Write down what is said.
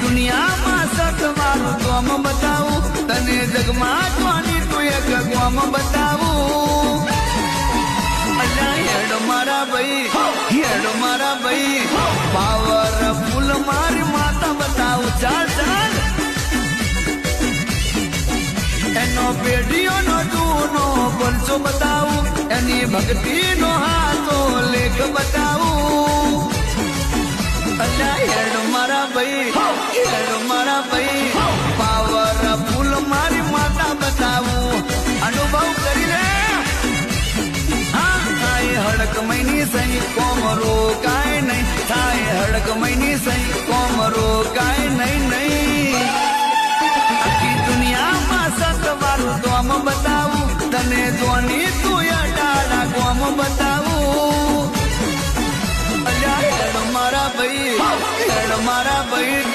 દુનિયામાં સત મારું બતાવું. તને જગમાં જોવાની તું એક ગોમ બતાવું. અલ્યા મારા ભાઈ, હેડ મારા ભાઈ. પાવર ફૂલ મારી માતા બતાવું. ચાલ ચાલ. એનો પેઢીઓનો નો બોલશો બતાવું. એની ભક્તિનો હાથો હડક મહિની સહી કોમરો કાય નહીં થાય હડક મહિની સહી કોમરો કાય નહીં નહીં આખી દુનિયામાં સતવારું ગોમ બતાવું તને ધોની તું અડાડા કોમ બતાવું અલ્યા મારા ભાઈ મારા ભાઈ